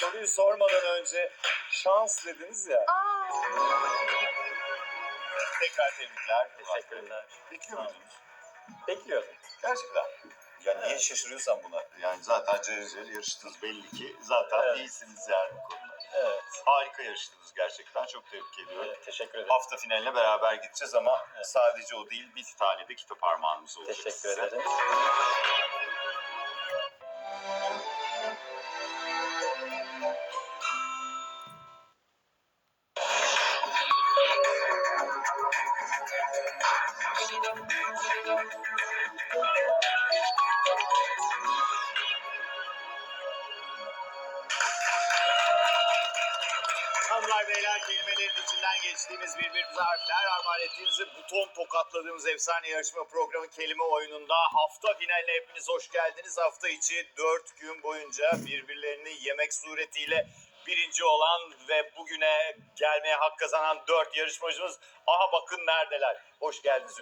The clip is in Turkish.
soruyu sormadan önce şans dediniz ya. Aa, Tekrar tebrikler. Teşekkürler. Bekliyor muydunuz? Bekliyordum. Gerçekten. Ya niye şaşırıyorsan buna? Yani zaten cehil yarıştınız belli ki. Zaten Evet. iyisiniz yani bu konuda. Evet. Harika yarıştınız gerçekten. Çok tebrik ediyorum. evet teşekkür ederim. Hafta finaline beraber gideceğiz ama Evet. sadece o değil bir tane de kitap armağanımız olacak Teşekkür size. ederim. Hanımlar beyler kelimelerin içinden geçtiğimiz birbirimize harfler armağan ettiğimiz ve buton tokatladığımız efsane yarışma programı kelime oyununda hafta finaline hepiniz hoş geldiniz. Hafta içi 4 gün boyunca birbirlerini yemek suretiyle birinci olan ve bugüne gelmeye hak kazanan 4 yarışmacımız aha bakın neredeler. Hoş geldiniz.